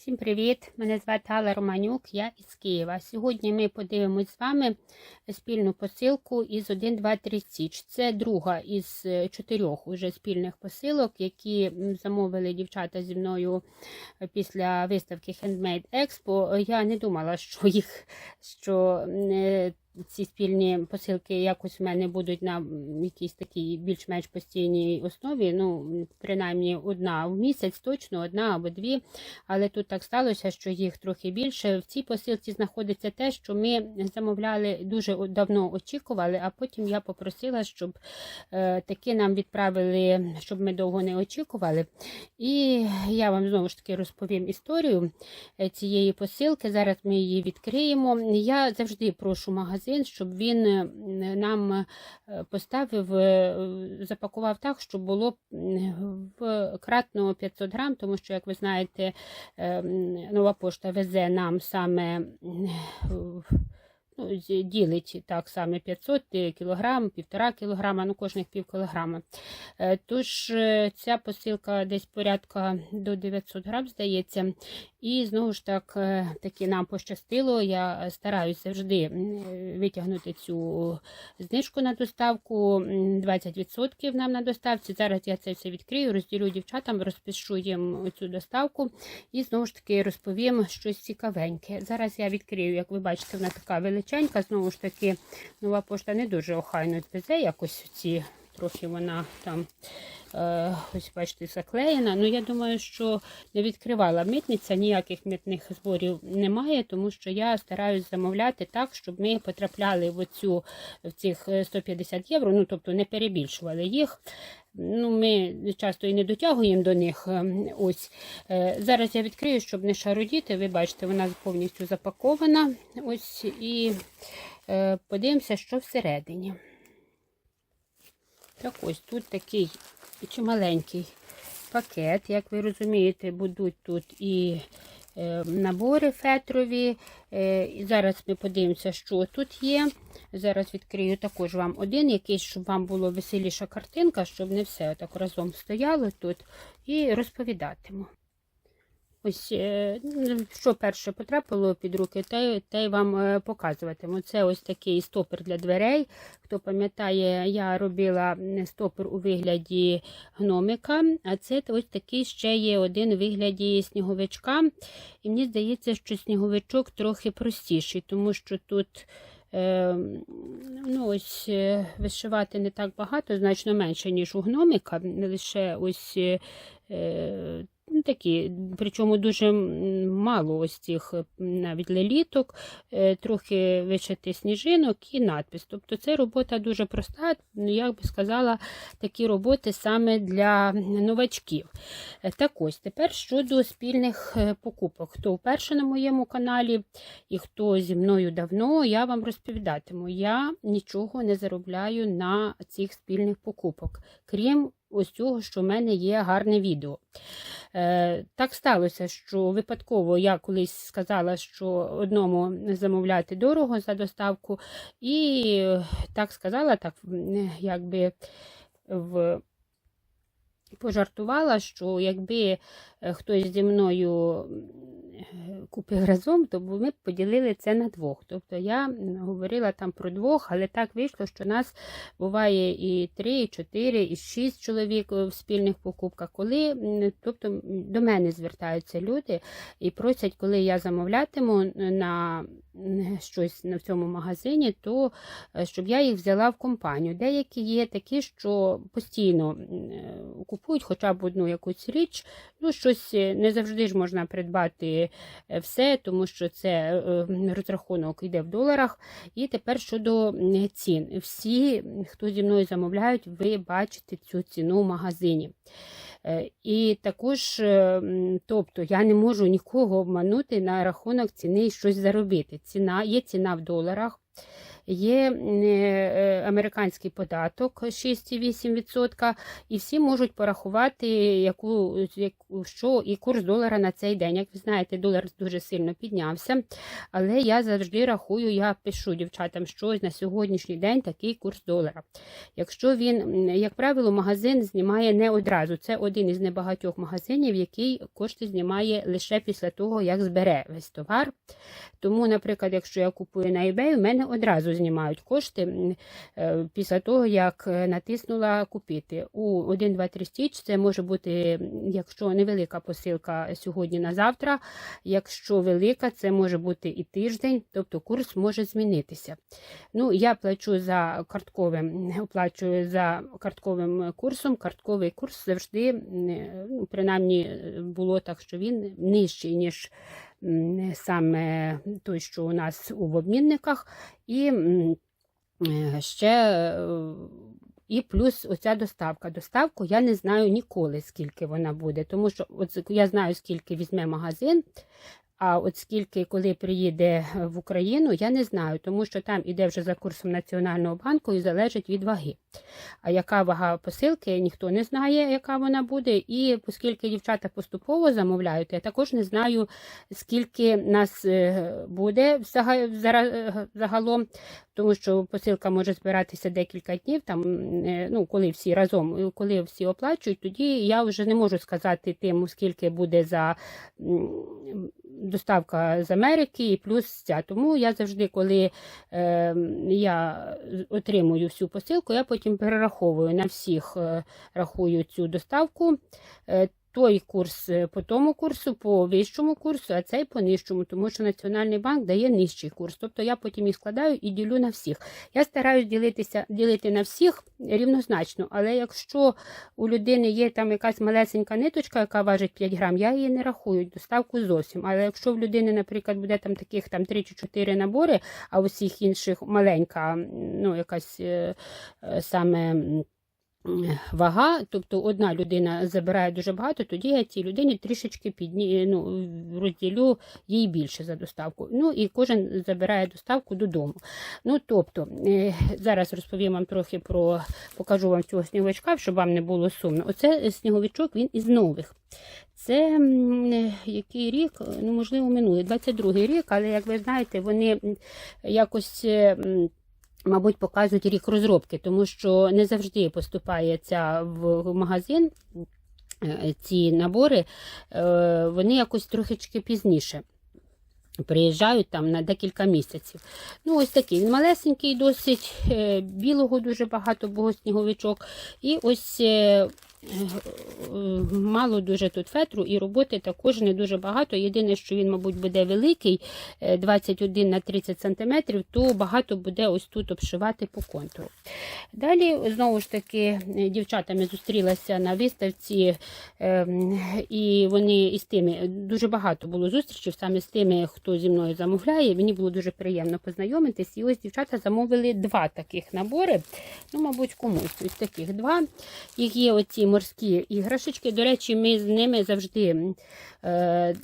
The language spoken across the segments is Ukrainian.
Всім привіт! Мене звати Алла Романюк, я із Києва. Сьогодні ми подивимось з вами спільну посилку із 1, 2, 3 Січ. Це друга із е, чотирьох уже спільних посилок, які замовили дівчата зі мною е, після виставки Handmade Expo. Я не думала, що їх що е, ці спільні посилки якось в мене будуть на якійсь такій більш-менш постійній основі. Ну, принаймні одна в місяць, точно одна або дві. Але тут так сталося, що їх трохи більше. В цій посилці знаходиться те, що ми замовляли дуже давно очікували, а потім я попросила, щоб е, таки нам відправили, щоб ми довго не очікували. І я вам знову ж таки розповім історію е, цієї посилки. Зараз ми її відкриємо. Я завжди прошу магазин, щоб він е, нам е, поставив, е, запакував так, щоб було в кратно 500 грам, тому що, як ви знаєте, нова пошта везе нам саме ну, ділить так саме 500 кілограм, півтора кілограма, ну кожних пів кілограма. Тож ця посилка десь порядка до 900 грам, здається. І знову ж так, е, таки нам пощастило. Я стараюся завжди е, витягнути цю знижку на доставку. м, 20% нам на доставці. Зараз я це все відкрию, розділю дівчатам, розпишу їм цю доставку і знову ж таки розповім щось цікавеньке. Зараз я відкрию, як ви бачите, вона така величенька. Знову ж таки, нова пошта не дуже охайно везе, якось ці трохи вона там. Е, ось бачите, заклеєна. Ну, я думаю, що не відкривала митниця, ніяких митних зборів немає, тому що я стараюсь замовляти так, щоб ми потрапляли в оцю в цих е, 150 євро, ну тобто не перебільшували їх. Ну, Ми часто і не дотягуємо до них. ем, Ось Е, Зараз я відкрию, щоб не шарудіти. Ви бачите, вона повністю запакована. Ось і е, подивимося, що всередині. Так ось тут такий чималенький пакет. Як ви розумієте, будуть тут і е, набори фетрові. Е, і зараз ми подивимося, що тут є. Зараз відкрию також вам один, якийсь, щоб вам було веселіша картинка, щоб не все так разом стояло тут. І розповідатиму. Ось, е, ну, що перше потрапило під руки, те, те й вам е, показуватиму. Це ось такий стопер для дверей. Хто пам'ятає, я робила стопер у вигляді гномика, а це ось такий ще є один у вигляді сніговичка. І мені здається, що сніговичок трохи простіший, тому що тут. Е, ну, ось вишивати не так багато, значно менше, ніж у гномика. Лише ось такі, причому дуже мало ось цих е, навіть леліток, е, трохи вишити сніжинок і надпис. Тобто це робота дуже проста, ну, як би сказала, такі роботи саме для новачків. Е, Так ось, тепер щодо спільних покупок. Хто вперше на моєму каналі і хто зі мною давно, я вам розповідатиму. Я нічого не заробляю на цих спільних покупок, крім ось цього, що в мене є гарне відео. Е, так сталося, що випадково я колись сказала, що одному замовляти дорого за доставку, і так сказала, так якби в. Пожартувала, що якби е, хтось зі мною купив разом, то ми поділили це на двох. Тобто я говорила там про двох, але так вийшло, що нас буває і три, і чотири, і шість чоловік е, в спільних покупках. Коли тобто до мене звертаються люди і просять, коли я замовлятиму на щось на цьому магазині, то е, щоб я їх взяла в компанію. Деякі є такі, що постійно е, купують хоча б одну якусь річ. Ну, щось не завжди ж можна придбати все, тому що це е, розрахунок йде в доларах. І тепер щодо цін. Всі, хто зі мною замовляють, ви бачите цю ціну в магазині. Е, І також, е, тобто, я не можу нікого обманути на рахунок ціни і щось заробити. Ціна, є ціна в доларах. Є е, американський податок 6,8%, і всі можуть порахувати, яку, яку- що і курс долара на цей день. Як ви знаєте, долар дуже сильно піднявся, але я завжди рахую, я пишу дівчатам, що на сьогоднішній день такий курс долара. Якщо він, як правило, магазин знімає не одразу. Це один із небагатьох магазинів, який кошти знімає лише після того, як збере весь товар. Тому, наприклад, якщо я купую на eBay, у мене одразу знімають кошти е, після того, як е, натиснула купити. У 1, 2, 3 стіч це може бути, якщо невелика посилка сьогодні на завтра, якщо велика, це може бути і тиждень, тобто курс може змінитися. Ну, я плачу за картковим, оплачую за картковим курсом. Картковий курс завжди, ну, принаймні, е, було так, що він нижчий, ніж саме той, що у нас у обмінниках. І е, ще. е, І плюс оця доставка. Доставку я не знаю ніколи, скільки вона буде, тому що от я знаю, скільки візьме магазин, а от скільки, коли приїде в Україну, я не знаю, тому що там іде вже за курсом Національного банку і залежить від ваги. А яка вага посилки, ніхто не знає, яка вона буде. І оскільки дівчата поступово замовляють, я також не знаю, скільки нас е, буде е, загалом, тому що посилка може збиратися декілька днів, там, е, ну, коли всі разом, коли всі оплачують, тоді я вже не можу сказати тим, скільки буде за доставка з Америки і плюс ця. Тому я завжди, коли е, я отримую всю посилку, я потім перераховую на всіх, е, рахую цю доставку. Е, той курс е, по тому курсу, по вищому курсу, а цей по нижчому, тому що Національний банк дає нижчий курс. Тобто я потім їх складаю і ділю на всіх. Я стараюсь ділитися, ділити на всіх рівнозначно, але якщо у людини є там якась малесенька ниточка, яка важить 5 грам, я її не рахую доставку зовсім. Але якщо в людини, наприклад, буде там таких там 3 чи 4 набори, а у всіх інших маленька, ну якась е, е, саме. Вага, тобто одна людина забирає дуже багато, тоді я цій людині трішечки підні, ну, розділю їй більше за доставку. Ну і кожен забирає доставку додому. Ну, тобто, е, зараз розповім вам трохи про покажу вам цього сніговичка, щоб вам не було сумно. Оце сніговичок, він із нових. Це е, який рік, ну можливо, минулий, 22-й рік, але як ви знаєте, вони якось. Мабуть, показують рік розробки, тому що не завжди поступає ця в магазин. е, Ці набори, е, вони якось трохи пізніше приїжджають там на декілька місяців. Ну, ось такий. Він малесенький, досить е, білого дуже багато, бо сніговичок. І ось мало дуже тут фетру, і роботи також не дуже багато. Єдине, що він, мабуть, буде великий, е, 21 на 30 см, то багато буде ось тут обшивати по контуру. Далі, знову ж таки, е, дівчатами зустрілася на виставці, ем, і вони із тими дуже багато було зустрічей саме з тими, хто зі мною замовляє. Мені було дуже приємно познайомитись. І ось дівчата замовили два таких набори. Ну, мабуть, комусь ось таких два. Їх є оці морські іграшечки. До речі, ми з ними завжди е,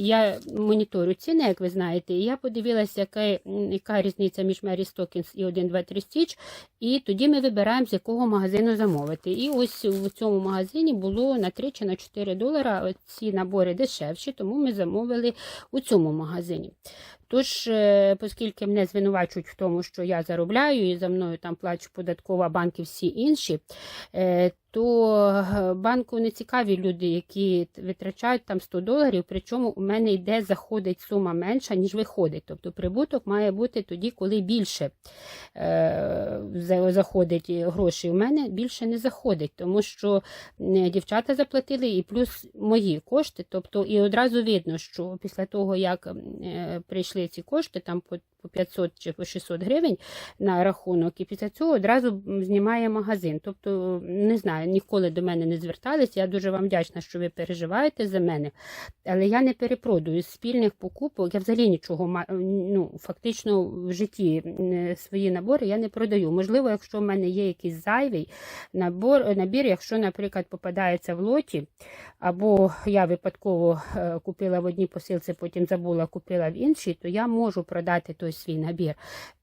я моніторю ціни, як ви знаєте, і я подивилася, яка, яка різниця між Mary Stockings і 1, 2, 3 Stitch, і тоді ми вибираємо, з якого магазину замовити. І ось в цьому магазині було на 3 чи на 4 долара ці набори дешевші, тому ми замовили у цьому магазині. Тож, е, оскільки мене звинувачують в тому, що я заробляю і за мною там плачу податкова банки всі інші, е, то е, банку не цікаві люди, які витрачають там 100 доларів, причому у мене йде заходить сума менша, ніж виходить. Тобто прибуток має бути тоді, коли більше е, заходить грошей. У мене більше не заходить, тому що е, дівчата заплатили і плюс мої кошти. Тобто, і одразу видно, що після того, як е, прийшли ці кошти, там по, по 500 чи по 600 гривень на рахунок, і після цього одразу знімає магазин. Тобто, не знаю, ніколи до мене не звертались. Я дуже вам вдячна, що ви переживаєте за мене. Але я не перепродаю з спільних покупок. Я взагалі нічого ну, фактично в житті свої набори я не продаю. Можливо, якщо в мене є якийсь зайвий набор, набір, якщо, наприклад, попадається в лоті, або я випадково е, купила в одній посилці, потім забула, купила в іншій, то я можу продати той свій набір.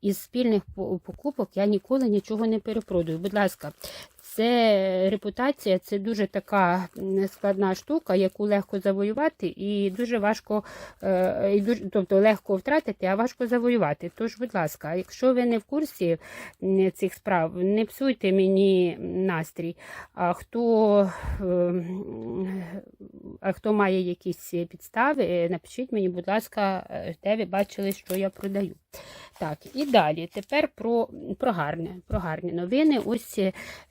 Із спільних покупок я ніколи нічого не перепродаю. Будь ласка, це репутація, це дуже така складна штука, яку легко завоювати, і дуже важко, е, і дуже, тобто легко втратити, а важко завоювати. Тож, будь ласка, якщо ви не в курсі цих справ, не псуйте мені настрій. А хто, е, а хто має якісь підстави, е, напишіть мені, будь ласка, де ви бачили, що я продаю. Так, і далі. Тепер про, про гарне, про гарні новини. Ось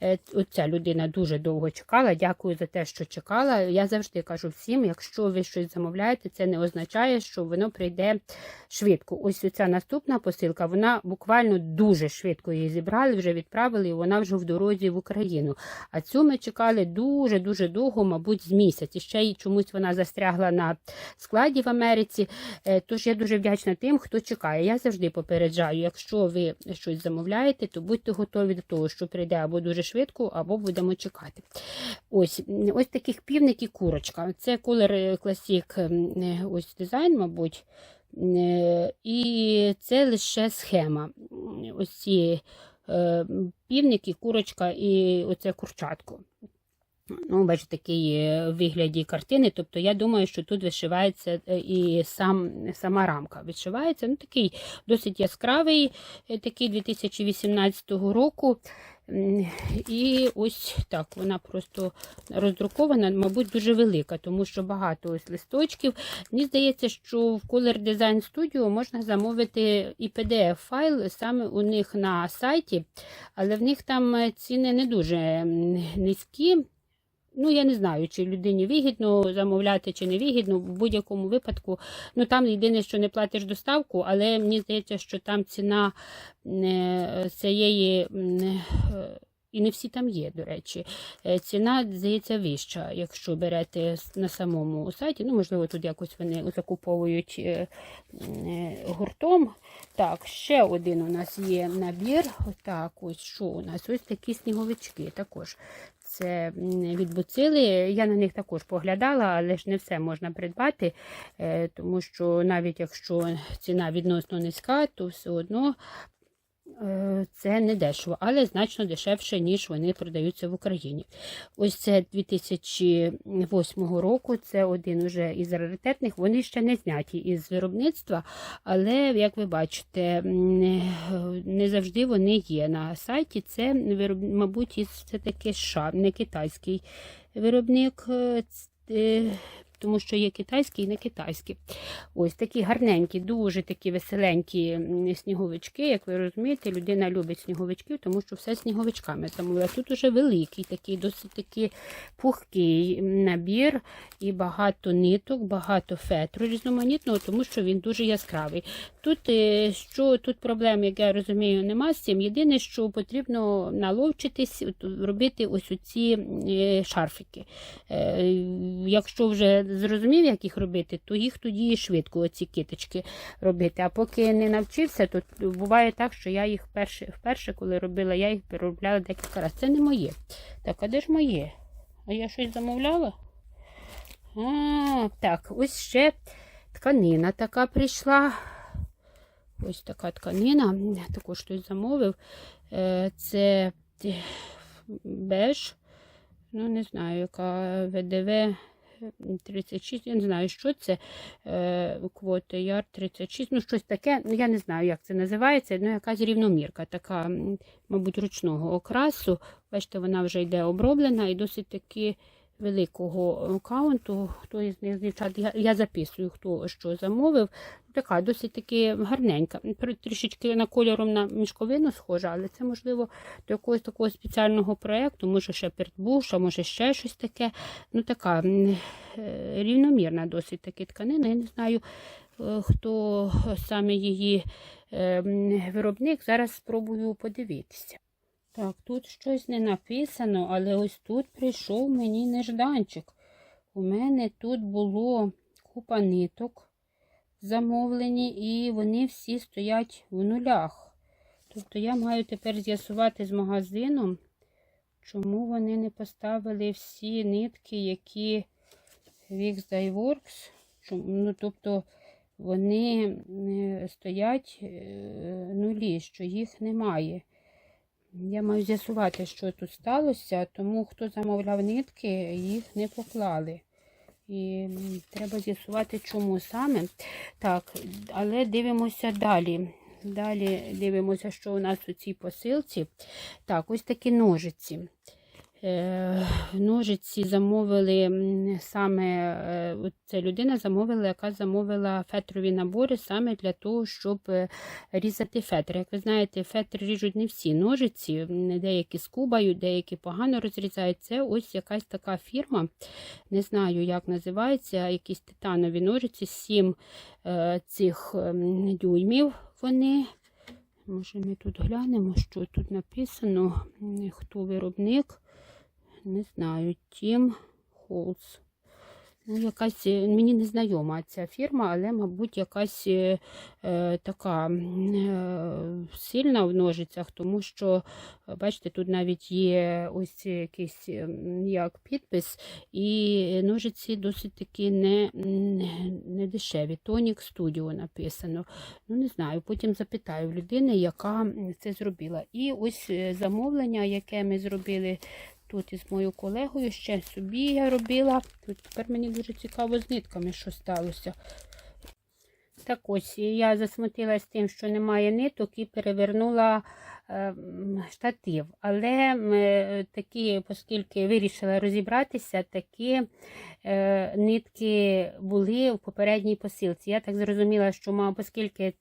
е, оця людина дуже довго чекала. Дякую за те, що чекала. Я завжди кажу всім, якщо ви щось замовляєте, це не означає, що воно прийде швидко. Ось ця наступна посилка, вона буквально дуже швидко її зібрали, вже відправили, і вона вже в дорозі в Україну. А цю ми чекали дуже-дуже довго, мабуть, з місяць. І ще й чомусь вона застрягла на складі в Америці. Е, Тож я дуже вдячна тим, хто чекає. Я завжди попереджаю, якщо ви щось замовляєте, то будьте готові до того, що прийде або дуже швидко, або будемо чекати. Ось ось таких півник і курочка. Це колер Classic е, ось дизайн, мабуть. Е, І це лише схема. Ось ці е, півники, курочка і оце курчатко. Ну, бачите, такий вигляді картини. Тобто я думаю, що тут вишивається е, і сам, сама рамка вишивається. Ну, такий досить яскравий, е, такий 2018 року. І ось так, вона просто роздрукована, мабуть, дуже велика, тому що багато ось листочків. Мені здається, що в Color Design Studio можна замовити і PDF-файл саме у них на сайті, але в них там е, ціни не дуже низькі. Ну, я не знаю, чи людині вигідно замовляти, чи не вигідно. В будь-якому випадку. Ну там єдине, що не платиш доставку, але мені здається, що там ціна е, цієї. е, І не всі там є, до речі. Е, Ціна, здається, вища, якщо берете на самому сайті. Ну, можливо, тут якось вони закуповують гуртом. Так, ще один у нас є набір. Отак, ось що у нас? Ось такі сніговички також. Це від буцили. Я на них також поглядала, але ж не все можна придбати, е, тому що навіть якщо ціна відносно низька, то все одно це не дешево, але значно дешевше, ніж вони продаються в Україні. Ось це 2008 року, це один уже із раритетних. Вони ще не зняті із виробництва, але, як ви бачите, е, не завжди вони є на сайті. Це, мабуть, все-таки США, не китайський виробник. Тому що є китайські і не китайські. Ось такі гарненькі, дуже такі веселенькі сніговички. Як ви розумієте, людина любить сніговичків, тому що все сніговичками замовила. Тут уже великий, такий досить такий пухкий набір і багато ниток, багато фетру різноманітного, тому що він дуже яскравий. Тут е, що тут проблем, як я розумію, нема з цим. Єдине, що потрібно наловчитись, робити ось оці е, шарфики. Е, Якщо вже зрозумів, як їх робити, то їх тоді і швидко оці киточки робити. А поки не навчився, то буває так, що я їх вперше, вперше коли робила, я їх переробляла декілька разів. Це не моє. Так, а де ж моє? А я щось замовляла? А, так, ось ще тканина така прийшла. Ось така тканина. Також хтось замовив. Е, Це е, беж. Ну, не знаю, яка ВДВ 36, я не знаю, що це. Е, Квоти яр 36, ну щось таке. Ну, я не знаю, як це називається. Ну, якась рівномірка, така, мабуть, ручного окрасу. Бачите, вона вже йде оброблена і досить таки великого аккаунту. Хто із них з я, я записую, хто що замовив. Така досить таки гарненька. Трішечки на кольором на мішковину схожа, але це можливо до якогось такого спеціального проєкту, може ще пертбуш, а може ще щось таке. Ну така е, рівномірна досить таки тканина. Я не знаю, е, хто саме її е, виробник. Зараз спробую подивитися. Так, тут щось не написано, але ось тут прийшов мені нежданчик. У мене тут було купа ниток замовлені, і вони всі стоять в нулях. Тобто я маю тепер з'ясувати з магазином, чому вони не поставили всі нитки, які Wix Dyeworks. Чому- Ну, тобто вони е, стоять е, нулі, що їх немає. Я маю з'ясувати, що тут сталося, тому хто замовляв нитки, їх не поклали. І треба з'ясувати, чому саме. Так, але дивимося далі. Далі дивимося, що у нас у цій посилці. Так, ось такі ножиці. Е, ножиці замовили саме е, ця людина замовила, яка замовила фетрові набори саме для того, щоб е, різати фетр. Як ви знаєте, фетр ріжуть не всі ножиці, деякі скубають, деякі погано розрізають. Це ось якась така фірма, не знаю, як називається, якісь титанові ножиці, сім цих дюймів вони. Може, ми тут глянемо, що тут написано, хто виробник. Не знаю, Тім Холс. Ну, якась е, мені не знайома ця фірма, але, мабуть, якась е, е, така е, сильна в ножицях, тому що, е, бачите, тут навіть є ось якийсь як підпис, і ножиці досить таки не, не, дешеві. Тонік Studio написано. Ну, не знаю, потім запитаю в людини, яка це зробила. І ось замовлення, яке ми зробили Тут із моєю колегою ще собі я робила. Тут тепер мені дуже цікаво з нитками, що сталося. Так ось, я засмутилась тим, що немає ниток, і перевернула е, штатив. Але е, такі, оскільки вирішила розібратися, такі е, нитки були в попередній посилці. Я так зрозуміла, що мав, оскільки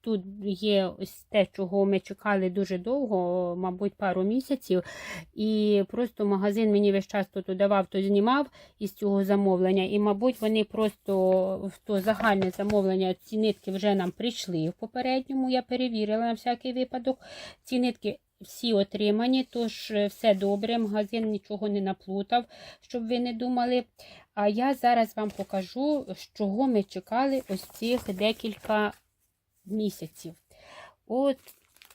Тут є ось те, чого ми чекали дуже довго, мабуть, пару місяців. І просто магазин мені весь час то давав, то знімав із цього замовлення. І, мабуть, вони просто в то загальне замовлення ці нитки вже нам прийшли в попередньому. Я перевірила на всякий випадок. Ці нитки всі отримані, тож е, все добре. Магазин нічого не наплутав, щоб ви не думали. А я зараз вам покажу, з чого ми чекали ось цих декілька місяців. От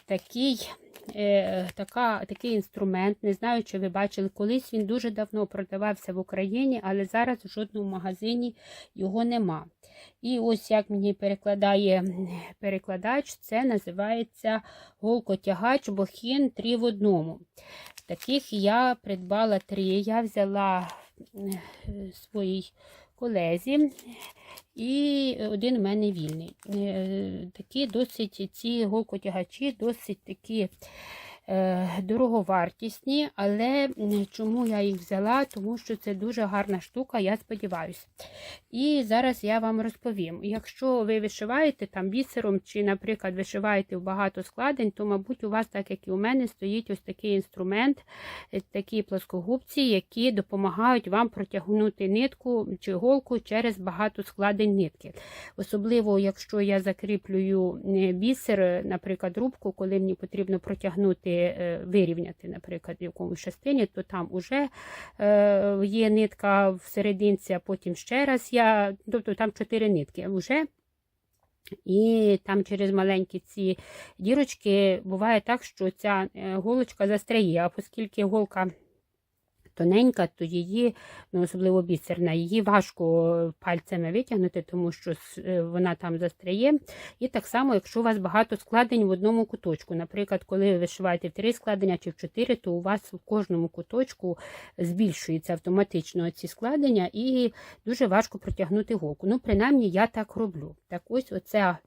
такий, е, така, такий інструмент. Не знаю, чи ви бачили, колись він дуже давно продавався в Україні, але зараз в жодному магазині його нема. І ось як мені перекладає перекладач, це називається голкотягач Бохін 3 в одному. Таких я придбала три. Я взяла е, своїй колезі. І один у мене вільний. Е, Такі досить ці голкотягачі досить такі дороговартісні, але чому я їх взяла? Тому що це дуже гарна штука, я сподіваюся. І зараз я вам розповім. Якщо ви вишиваєте там бісером, чи, наприклад, вишиваєте в багато складень, то, мабуть, у вас, так як і у мене, стоїть ось такий інструмент, е, такі плоскогубці, які допомагають вам протягнути нитку чи голку через багато складень нитки. Особливо, якщо я закріплюю е, бісер, е, наприклад, рубку, коли мені потрібно протягнути, е, вирівняти, наприклад, в якомусь частині, то там вже е, є нитка в серединці, а потім ще раз я, тобто там чотири нитки вже. І там через маленькі ці дірочки буває так, що ця е, голочка застряє, а оскільки голка тоненька, то її, ну, особливо бісерна, її важко пальцями витягнути, тому що е, вона там застряє. І так само, якщо у вас багато складень в одному куточку. Наприклад, коли ви вишиваєте в три складення чи в чотири, то у вас в кожному куточку збільшується автоматично ці складення, і дуже важко протягнути голку. Ну, принаймні, я так роблю. Так ось оця.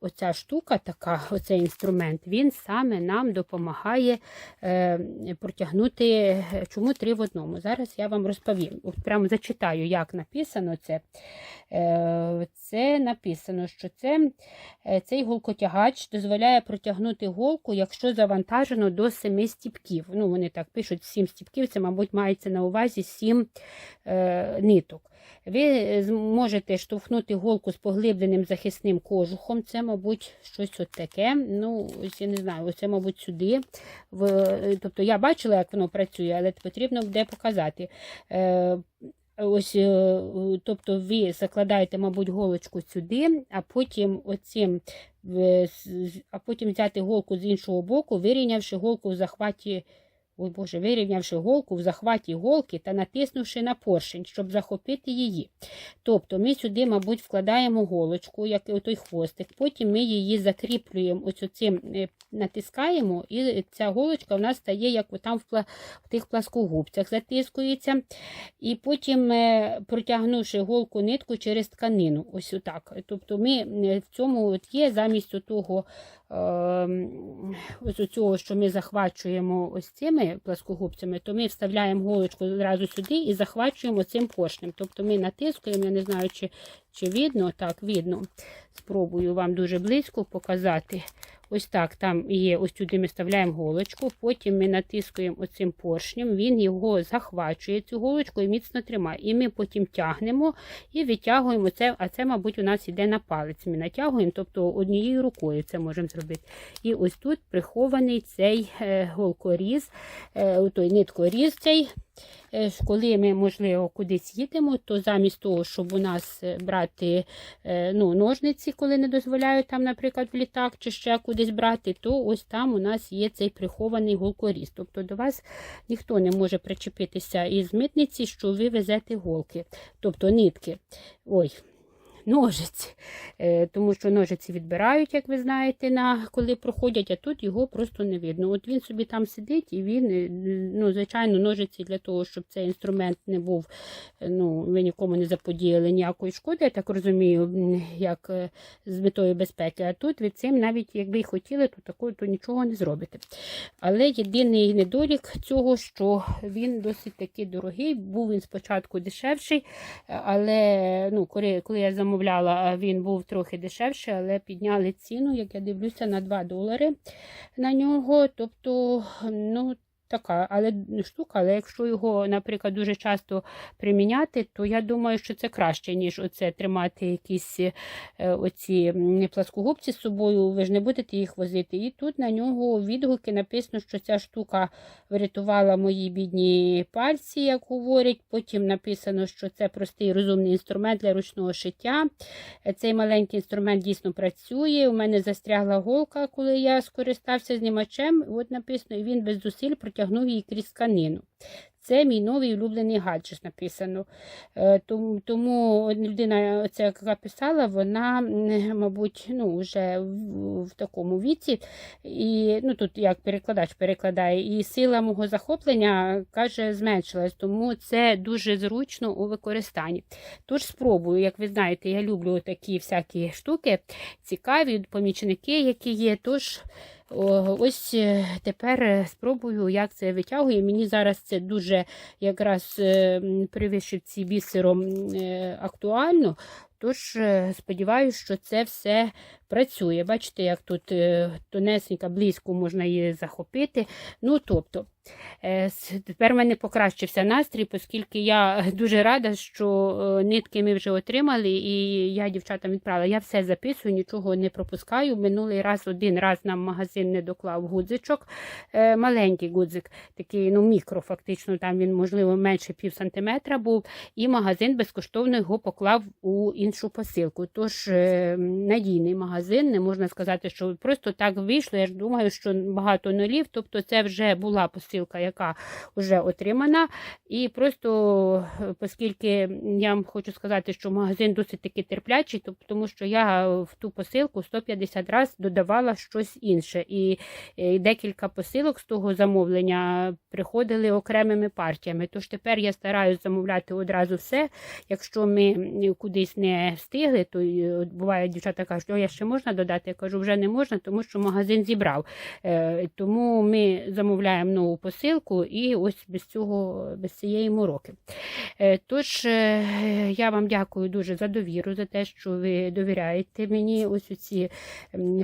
Оця штука, така, оцей інструмент, він саме нам допомагає е, протягнути чому три в одному. Зараз я вам розповім. От прямо зачитаю, як написано це. Е, це написано, що це, е, цей голкотягач дозволяє протягнути голку, якщо завантажено до 7 стіпків. Ну, вони так пишуть 7 стіпків, це, мабуть, мається на увазі 7 е, ниток. Ви зможете штовхнути голку з поглибленим захисним кожухом. Це, мабуть, щось от таке. Ну, ось я не знаю, оце, мабуть, сюди. В, тобто я бачила, як воно працює, але потрібно буде показати. Е, Ось, е, тобто ви закладаєте, мабуть, голочку сюди, а потім оцим, а потім взяти голку з іншого боку, вирівнявши голку в захваті. Ой Боже, вирівнявши голку в захваті голки та натиснувши на поршень, щоб захопити її. Тобто ми сюди, мабуть, вкладаємо голочку, як і той хвостик, потім ми її закріплюємо, ось оцим е, натискаємо, і ця голочка в нас стає, як там в, тих пласкогубцях затискується. І потім, е, протягнувши голку нитку через тканину. Ось отак. Тобто ми е, в цьому от є замість того, ось цього, що ми захвачуємо ось цими пласкогубцями, то ми вставляємо голочку одразу сюди і захвачуємо цим поршнем. Тобто ми натискуємо, я не знаю, чи, чи видно, так, видно. Спробую вам дуже близько показати. Ось так, там є, ось сюди ми вставляємо голочку, потім ми натискуємо оцим поршнем, він його захвачує, цю голочку і міцно тримає. І ми потім тягнемо і витягуємо це, а це, мабуть, у нас йде на палець. Ми натягуємо, тобто однією рукою це можемо зробити. І ось тут прихований цей е, голкоріз, е, той ниткоріз цей. Е, Коли ми, можливо, кудись їдемо, то замість того, щоб у нас е, брати е, ну, ножниці, коли не дозволяють там, наприклад, в літак чи ще кудись брати, то ось там у нас є цей прихований голкоріз. Тобто до вас ніхто не може причепитися із митниці, що ви везете голки, тобто нитки. Ой, ножиці. Е, Тому що ножиці відбирають, як ви знаєте, на коли проходять, а тут його просто не видно. От він собі там сидить, і він, е, ну, звичайно, ножиці для того, щоб цей інструмент не був, е, ну, ви нікому не заподіяли ніякої шкоди, я так розумію, як з метою безпеки. А тут ви цим навіть якби й хотіли, то такого то нічого не зробите. Але єдиний недолік цього, що він досить таки дорогий. Був він спочатку дешевший, але ну, коли, я замовляла, він був трохи дешевший, але підняли ціну, як я дивлюся, на 2 долари на нього. Тобто, ну, така але штука, але якщо його, наприклад, дуже часто приміняти, то я думаю, що це краще, ніж оце тримати якісь е, оці пласкогубці з собою. Ви ж не будете їх возити. І тут на нього відгуки написано, що ця штука врятувала мої бідні пальці, як говорять. Потім написано, що це простий розумний інструмент для ручного шиття. Е, Цей маленький інструмент дійсно працює. У мене застрягла голка, коли я скористався знімачем. От написано, і він без зусиль протягнув її крізь тканину. Це мій новий улюблений гаджет написано. Е, Тому, людина, ця, яка писала, вона, мабуть, ну, вже в, в такому віці. І ну, тут як перекладач перекладає, і сила мого захоплення каже, зменшилась, тому це дуже зручно у використанні. Тож спробую, як ви знаєте, я люблю такі всякі штуки, цікаві помічники, які є. Тож ось е, тепер е, спробую, як це витягує. Мені зараз це дуже якраз е, при вишивці бісером е, актуально. Тож е, сподіваюся, що це все працює. Бачите, як тут тонесенька, близько можна її захопити. Ну, тобто, тепер в мене покращився настрій, оскільки я дуже рада, що е, нитки ми вже отримали, і я дівчатам відправила. Я все записую, нічого не пропускаю. Минулий раз один раз нам магазин не доклав гудзичок. Е, Маленький гудзик, такий ну, мікро, фактично, там він, можливо, менше пів сантиметра був. І магазин безкоштовно його поклав у іншу посилку. Тож е, надійний магазин, не можна сказати, що просто так вийшло. Я ж думаю, що багато нулів, тобто це вже була посилка, яка вже отримана. І просто, е, оскільки я вам хочу сказати, що магазин досить таки терплячий, тому що я в ту посилку 150 разів додавала щось інше. І е, декілька посилок з того замовлення приходили окремими партіями. Тож тепер я стараюся замовляти одразу все. Якщо ми кудись не встигли, то й, буває, дівчата кажуть, о, я ще можна додати. Я кажу, вже не можна, тому що магазин зібрав. Е, Тому ми замовляємо нову посилку і ось без цього, без цієї мороки. Е, Тож е, я вам дякую дуже за довіру, за те, що ви довіряєте мені ось ці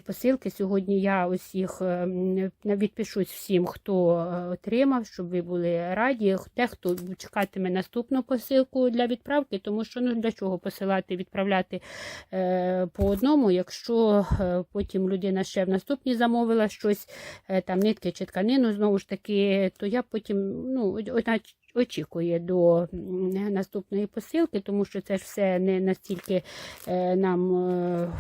посилки. Сьогодні я ось їх ем, відпишусь всім, хто е, отримав, щоб ви були раді. Те, хто чекатиме наступну посилку для відправки, тому що ну для чого посилати, відправляти е, по одному, якщо е, потім людина ще в наступній замовила щось, е, там нитки чи тканину, знову ж таки, то я потім ну, одна очікує до наступної посилки, тому що це ж все не настільки е, нам е,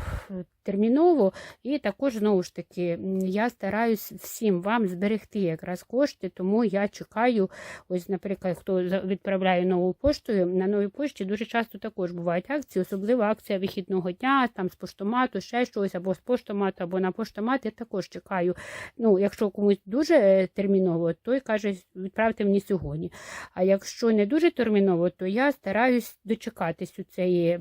терміново. І також, знову ж таки, я стараюсь всім вам зберегти якраз кошти, тому я чекаю, ось, наприклад, хто відправляє новою поштою, на новій пошті дуже часто також бувають акції, особливо акція вихідного дня, там з поштомату, ще щось, або з поштомату, або на поштомат. Я також чекаю. Ну, якщо комусь дуже е, терміново, той каже, відправте мені сьогодні. А якщо не дуже терміново, то я стараюсь дочекатись у цієї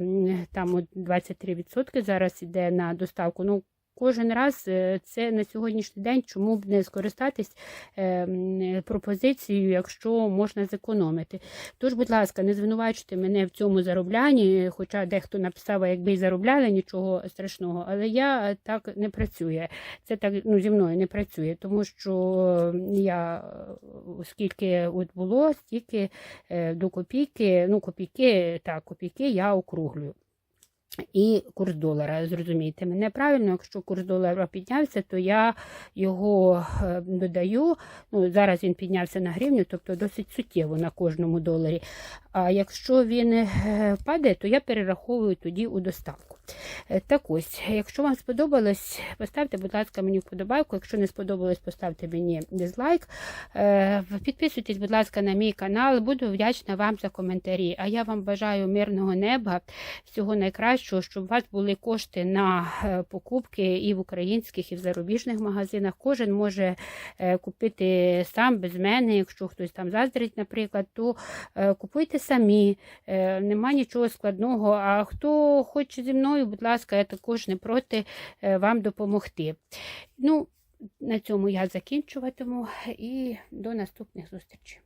там от 23% зараз іде на доставку. Ну, Кожен раз е, це на сьогоднішній день, чому б не скористатись е, пропозицією, якщо можна зекономити. Тож, будь ласка, не звинувачуйте мене в цьому зароблянні, хоча дехто написав, якби й заробляли, нічого страшного, але я так не працює. Це так ну, зі мною не працює, тому що я е, скільки от було, стільки е, до копійки, ну копійки, так, копійки я округлюю. І курс долара, зрозумійте мене правильно, якщо курс долара піднявся, то я його е, додаю. Ну, зараз він піднявся на гривню, тобто досить суттєво на кожному доларі. А якщо він е, падає, то я перераховую тоді у доставку. Е, Так ось, якщо вам сподобалось, поставте, будь ласка, мені вподобайку. Якщо не сподобалось, поставте мені дизлайк. Підписуйтесь, будь ласка, на мій канал. Буду вдячна вам за коментарі. А я вам бажаю мирного неба, всього найкращого, щоб у вас були кошти на е, покупки і в українських, і в зарубіжних магазинах. Кожен може е, купити сам без мене. Якщо хтось там заздрить, наприклад, то е, купуйте самі. Нема нічого складного. А хто хоче зі мною, будь ласка, я також не проти вам допомогти. Ну, на цьому я закінчуватиму і до наступних зустрічей.